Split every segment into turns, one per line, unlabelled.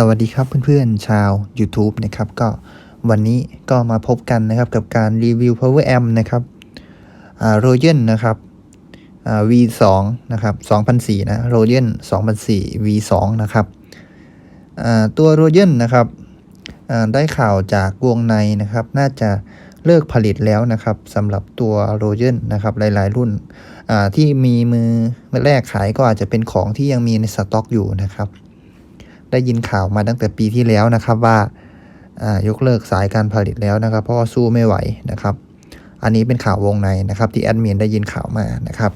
สวัสดีครับเพื่อนๆชาว YouTube นะครับก็วันนี้ก็มาพบกันนะครับกับการรีวิว Power Amp นะครับอ่า Royen นะครับอ่า V2 นะครับ2004นะ Royen 2004 V2 นะครับตัว Royen นะครับได้ข่าวจากวงในนะครับ น่าจะเลิกผลิตแล้วนะครับสำหรับตัว Royen นะครับหลาย ๆ รุ่นที่มีมือแรกขายก็อาจจะเป็นของที่ยังมีในสต็อกอยู่นะครับ ได้ยินข่าวมาตั้งแต่ปีที่แล้วนะครับว่ายกเลิกสายการผลิตแล้วนะครับ เพราะว่าสู้ไม่ไหวนะครับ อันนี้เป็นข่าววงในนะครับที่แอดมินได้ยินข่าวมานะครับ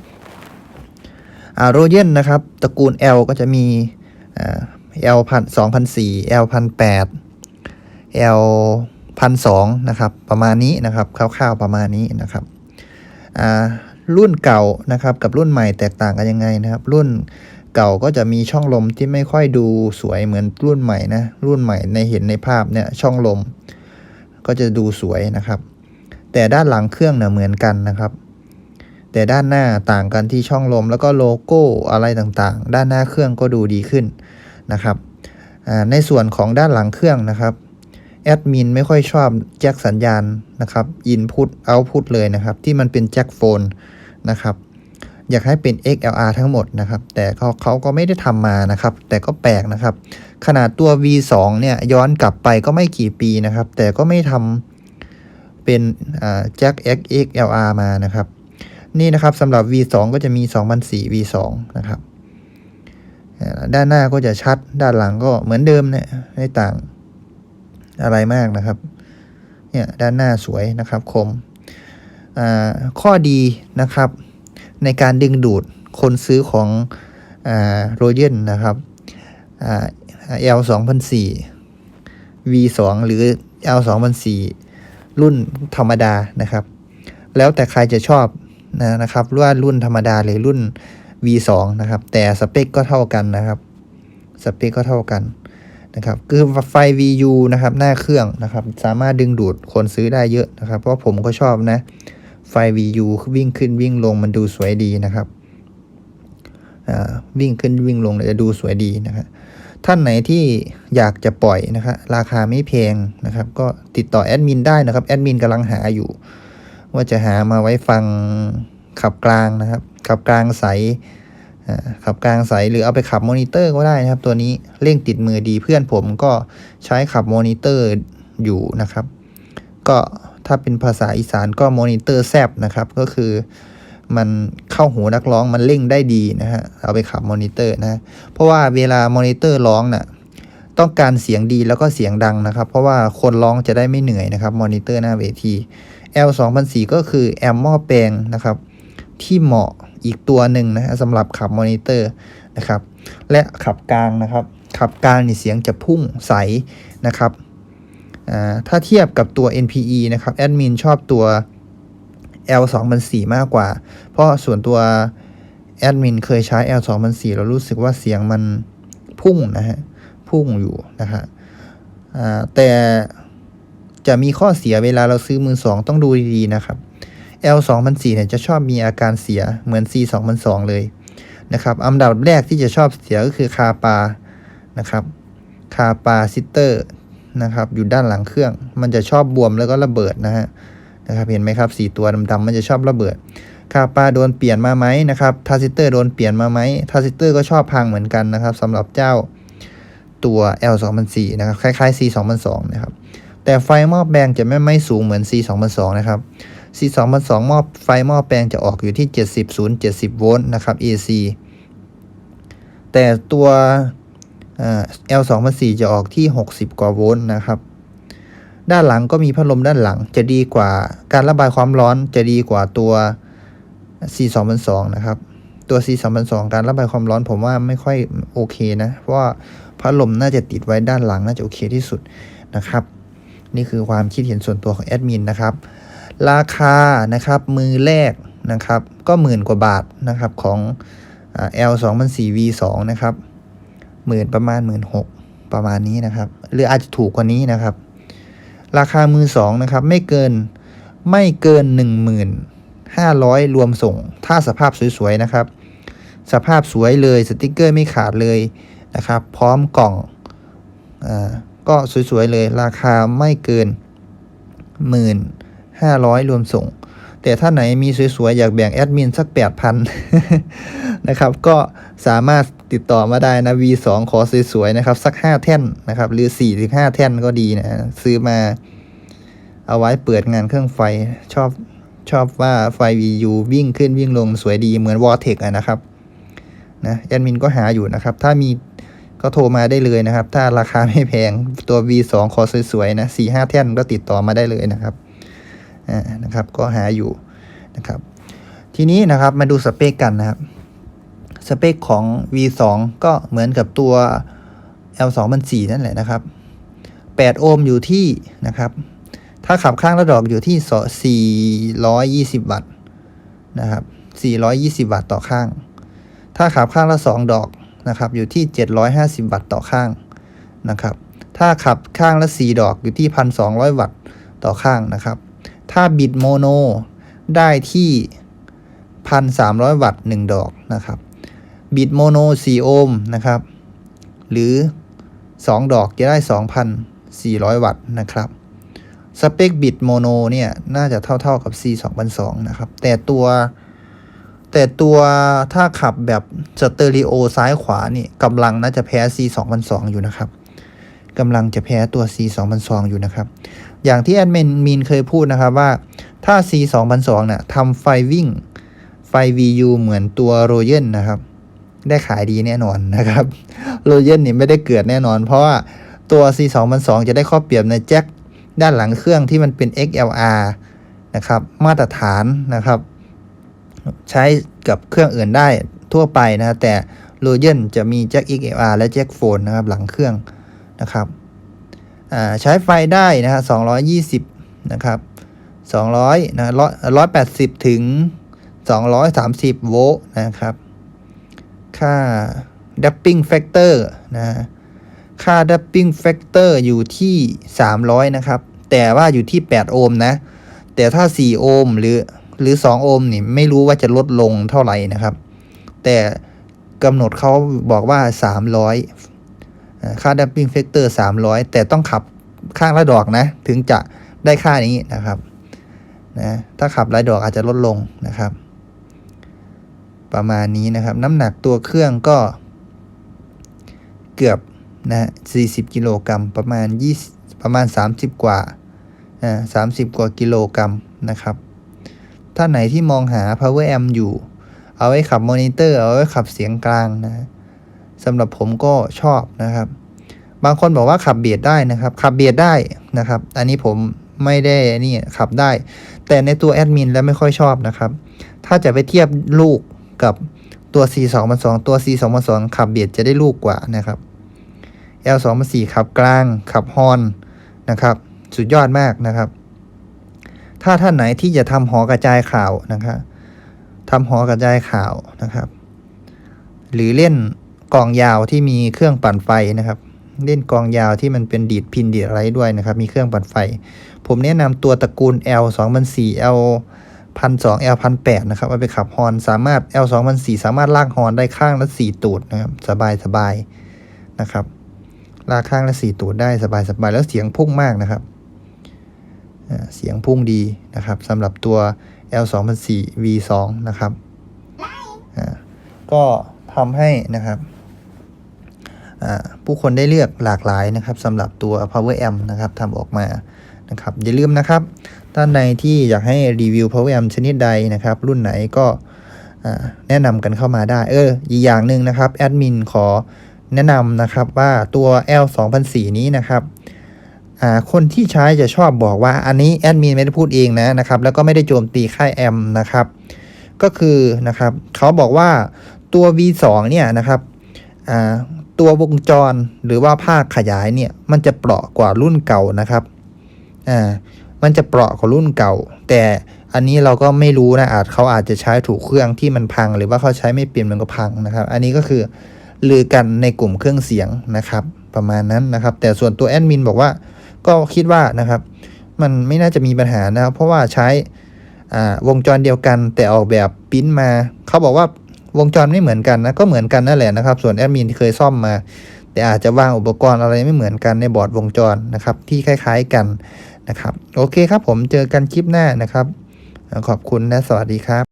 โรเยนนะครับตระกูล L ก็จะมี L พันสองพันสี่ L พันแปด L พันสองนะครับประมาณนี้นะครับคร่าวๆประมาณนี้นะครับรุ่นเก่านะครับกับรุ่นใหม่แตกต่างกันยังไงนะครับ รุ่น เก่าก็จะมีช่องลมที่ไม่ค่อยดูสวยเหมือนรุ่นใหม่นะรุ่นใหม่ในเห็นในภาพเนี่ยช่องลม ก็จะดูสวยนะครับ แต่ด้านหลังเครื่องเนี่ยเหมือนกันนะครับ แต่ด้านหน้าต่างกันที่ช่องลม แล้วก็โลโก้อะไรต่างๆ ด้านหน้าเครื่องก็ดูดีขึ้นนะครับในส่วนของด้านหลังเครื่องนะครับแอดมินไม่ค่อยชอบแจ็คสัญญาณนะครับอินพุตเอาพุตเลยนะครับ ที่มันเป็นแจ็คโฟนนะครับ อยากให้เป็น XLR ทั้งหมดนะครับ แต่เขาเขาก็ไม่ได้ทำมานะครับ แต่ก็แปลกนะครับ ขนาดตัว V2 เนี่ยย้อนกลับไปก็ไม่กี่ปีนะครับ แต่ก็ไม่ทำเป็นแจ็ค XLR มานะครับ นี่นะครับสำหรับ V2 ก็จะมี2004 V2 นะครับด้านหน้าก็จะชัดด้านหลังก็เหมือนเดิมเนี่ยไม่ต่างอะไรมากนะครับเนี่ยด้านหน้าสวยนะครับคมข้อดีนะครับ ในการดึงดูดคนซื้อของโรเยนนะครับ L 2 0 0 V 2หรือ L 2 0 0 รุ่นธรรมดานะครับ แล้วแต่ใครจะชอบนะนะครับว่ารุ่นธรรมดาหรือรุ่น V 2นะครับ แต่สเปคก็เท่ากันนะครับ สเปคก็เท่ากันนะครับ คือไฟ VU นะครับ หน้าเครื่องนะครับ สามารถดึงดูดคนซื้อได้เยอะนะครับ เพราะผมก็ชอบนะ ไฟ VU วิ่งขึ้นวิ่งลงมันดูสวยดีนะครับวิ่งขึ้นวิ่งลงเลยจะดูสวยดีนะครับท่านไหนที่อยากจะปล่อยนะครับราคาไม่แพงนะครับ ก็ติดต่อแอดมินได้นะครับแอดมินกำลังหาอยู่ ว่าจะหามาไว้ฟังขับกลางนะครับขับกลางใสขับกลางใสหรือเอาไปขับมอนิเตอร์ก็ได้นะครับ ตัวนี้เร่งติดมือดีเพื่อนผมก็ใช้ขับมอนิเตอร์อยู่นะครับ ก็ ถ้าเป็นภาษาอีสานก็มอนิเตอร์แซบนะครับ ก็คือมันเข้าหูนักร้องมันเล่งได้ดีนะฮะเอาไปขับมอนิเตอร์นะ เพราะว่าเวลามอนิเตอร์ร้องนะ่ะต้องการเสียงดีแล้วก็เสียงดังนะครับ เพราะว่าคนร้องจะได้ไม่เหนื่อยนะครับมอนิเตอร์หน้าเวที L 2 0 0ก็คือแอมหม้อแปลงนะครับ ที่เหมาะอีกตัวหนึ่งนะฮะสำหรับขับมอนิเตอร์นะครับ และขับกลางนะครับ ขับกลางนี่เสียงจะพุ่งใสนะครับ ถ้าเทียบกับตัว NPE นะครับแอดมินชอบตัว L 2 0 0มากกว่า เพราะส่วนตัวแอดมินเคยใช้ L 2 0 0เรารู้สึกว่าเสียงมันพุ่งนะฮะ พุ่งอยู่นะฮะแต่จะมีข้อเสียเวลาเราซื้อมือสองต้องดูดีๆนะครับ L 2 0 0เนี่ยจะชอบมีอาการเสียเหมือน C 2 0 0เลยนะครับอันดับแรกที่จะชอบเสียก็คือคาปานะครับคาปาซิเตอร์ นะครับ อยู่ด้านหลังเครื่อง มันจะชอบบวมแล้วก็ระเบิดนะฮะนะครับเห็นไหมครับสีตัวดำๆมันจะชอบระเบิดคาปาโดนเปลี่ยนมาไหมนะครับทาซิเตอร์โดนเปลี่ยนมาไหมทาซิเตอร์ก็ชอบพังเหมือนกันนะครับสำหรับเจ้าตัว L 2 0 0นะครับคล้ายๆ C 2 0 0นะครับแต่ไฟหม้อแปลงจะไม่ไม่สูงเหมือน C 2 0 0นะครับ C 2 0 0หม้อไฟหม้อแปลงจะออกอยู่ที่ 70 0 70 โวลต์นะครับ AC แต่ตัว L 2 0 0จะออกที่ 60 กว่าโวลต์นะครับ ด้านหลังก็มีพัดลมด้านหลังจะดีกว่าการระบายความร้อนจะดีกว่าตัว C 2 0 0นะครับ ตัว C 2 0 0การระบายความร้อนผมว่าไม่ค่อยโอเคนะ เพราะว่าพัดลมน่าจะติดไว้ด้านหลังน่าจะโอเคที่สุดนะครับ นี่คือความคิดเห็นส่วนตัวของแอดมินนะครับ ราคานะครับมือแรกนะครับ ก็หมื่นกว่าบาทนะครับของ L 2 0 0 V 2นะครับ หมื่นประมาณหมื่นหกประมาณนี้นะครับ หรืออาจจะถูกกว่านี้นะครับ ราคามือสองนะครับ ไม่เกินไม่เกินหนึ่งหมื่นห้าร้อยรวมส่ง ถ้าสภาพสวยๆนะครับ สภาพสวยเลยสติกเกอร์ไม่ขาดเลยนะครับ พร้อมกล่องอ่าก็สวยๆเลยราคาไม่เกินหมื่นห้าร้อยรวมส่ง แต่ถ้าไหนมีสวยๆ อยากแบ่งแอดมินสักแปดพันนะครับ ก็สามารถ ติดต่อมาได้นะ V2 ขอสวยๆนะครับ สัก 5 แท่นนะครับ หรือ4ถึง5แท่นก็ดีนะ ซื้อมาเอาไว้เปิดงานเครื่องไฟชอบชอบว่าไฟ VU วิ่งขึ้นวิ่งลงสวยดีเหมือน v o r t e x อะนะครับนะแอดมินก็หาอยู่นะครับ ถ้ามีก็โทรมาได้เลยนะครับ ถ้าราคาไม่แพงตัว V2 ขอสวยๆนะ4 5แท่นก็ติดต่อมาได้เลยนะครับอ่านะครับก็หาอยู่นะครับ ทีนี้นะครับมาดูสเปคกันนะครับ สเปคของ V2 ก็เหมือนกับตัว L2 มัน4นั่นแหละนะครับ 8 โอห์มอยู่ที่นะครับ ถ้าขับข้างละดอกอยู่ที่ 420 วัตต์นะครับ 420 วัตต์ต่อข้าง ถ้าขับข้างละ 2 ดอกนะครับอยู่ที่ 750 วัตต์ต่อข้างนะครับ ถ้าขับข้างละ 4 ดอกอยู่ที่ 1,200 วัตต์ต่อข้างนะครับ ถ้าบิดโมโนได้ที่ 1,300 วัตต์ 1 ดอกนะครับ บิดโมโน 4 โอห์มนะครับ หรือ 2 ดอกจะได้ 2,400 วัตต์นะครับ สเปคบิดโมโนเนี่ย น่าจะเท่าๆกับ C 2002นะครับ แต่ตัว แต่ตัวถ้าขับแบบสเตอริโอซ้ายขวานี่กำลังน่าจะแพ้ C 2002อยู่นะครับกำลังจะแพ้ตัว C 2002อยู่นะครับ อย่างที่แอดมินมีนเคยพูดนะครับว่าถ้า C 2002เนี่ยทำไฟวิ่งไฟ VU เหมือนตัวโรเยนนะครับ ได้ขายดีแน่นอนนะครับโรเยนนี่ไม่ได้เกิดแน่นอน เพราะว่าตัว C 2002จะได้ข้อเปรียบในแจ็คด้านหลังเครื่องที่มันเป็น XLR นะครับมาตรฐานนะครับ ใช้กับเครื่องอื่นได้ทั่วไปนะแต่โรเยนจะมีแจ็ค XLR และแจ็คโฟนนะครับหลังเครื่องนะครับใช้ไฟได้นะฮะ220 นะครับ 200 นะ180ถึง 230 โวลต์นะครับ ค่า damping factor นะค่า damping factor อยู่ที่ 300 นะครับ แต่ว่าอยู่ที่ 8 โอห์มนะ แต่ถ้า 4 โอห์มหรือหรือ 2 โอห์มนี่ไม่รู้ว่าจะลดลงเท่าไหร่นะครับ แต่กำหนดเขาบอกว่า 300 ค่า damping factor 300 แต่ต้องขับข้างละดอกนะ ถึงจะได้ค่านี้นะครับนะถ้าขับหลายดอกอาจจะลดลงนะครับ ประมาณนี้นะครับ น้ำหนักตัวเครื่องก็ เกือบนะ40 กิโลกรัมประมาณ20ประมาณ 30 กว่าอ่า30 กว่ากิโลกรัมนะครับ ถ้าไหนที่มองหา power amp อยู่ เอาไว้ขับมอนิเตอร์ เอาไว้ขับเสียงกลางนะสำหรับผมก็ชอบนะครับ บางคนบอกว่าขับเบียดได้นะครับ ขับเบียดได้นะครับ อันนี้ผมไม่ได้นี่ขับได้ แต่ในตัวแอดมินแล้วไม่ค่อยชอบนะครับ ถ้าจะไปเทียบลูก กับตัว C 2 0 2ตัว C 2 0 2ขับเบียดจะได้ลูกกว่านะครับ L 2 0 4ขับกลางขับฮอนนะครับ สุดยอดมากนะครับ ถ้าท่านไหนที่จะทำหอกระจายข่าวนะครับทำหอกระจายข่าวนะครับ หรือเล่นกองยาวที่มีเครื่องปั่นไฟนะครับ เล่นกองยาวที่มันเป็นดีดพินดีดอะไรด้วยนะครับ มีเครื่องปั่นไฟ ผมแนะนำตัวตระกูล L 2 0 0 L พันสอง L พันแปดนะครับเอาไปขับฮอนสามารถ L สองพันสี่สามารถลากฮอนได้ข้างละสี่ตูดนะครับ สบายสบายนะครับ ลากข้างละสี่ตูดได้สบายสบายแล้วเสียงพุ่งมากนะครับเสียงพุ่งดีนะครับสำหรับตัว L 2 0 0 V 2นะครับก็ทำให้นะครับผู้คนได้เลือกหลากหลายนะครับสำหรับตัว Power Amp นะครับทำออกมานะครับอย่าลืมนะครับ ท่านใดที่อยากให้รีวิว Power Amp ชนิดใดนะครับ รุ่นไหนก็แนะนำกันเข้ามาได้ เออ อีกอย่างหนึ่งนะครับ แอดมินขอแนะนำนะครับว่าตัว L 2004นี้นะครับคนที่ใช้จะชอบบอกว่าอันนี้แอดมินไม่ได้พูดเองนะนะครับ แล้วก็ไม่ได้โจมตีค่ายแอมนะครับ ก็คือนะครับเขาบอกว่าตัว V2 เนี่ยนะครับตัววงจรหรือว่าภาคขยายเนี่ย มันจะเปราะกว่ารุ่นเก่านะครับอ่า มันจะเปราะกว่ารุ่นเก่า แต่อันนี้เราก็ไม่รู้นะอาจเขาอาจจะใช้ถูกเครื่องที่มันพัง หรือว่าเขาใช้ไม่เปลี่ยนมันก็พังนะครับ อันนี้ก็คือลือกันในกลุ่มเครื่องเสียงนะครับ ประมาณนั้นนะครับ แต่ส่วนตัวแอดมินบอกว่าก็คิดว่านะครับ มันไม่น่าจะมีปัญหานะครับ เพราะว่าใช้วงจรเดียวกัน แต่ออกแบบปิ้นมา เขาบอกว่าวงจรไม่เหมือนกันนะก็เหมือนกันนั่นแหละนะครับ ส่วนแอดมินที่เคยซ่อมมา แต่อาจจะวางอุปกรณ์อะไรไม่เหมือนกันในบอร์ดวงจรนะครับ ที่คล้าย ๆ กัน นะครับ โอเคครับผมเจอกันคลิปหน้านะครับ ขอบคุณและสวัสดีครับ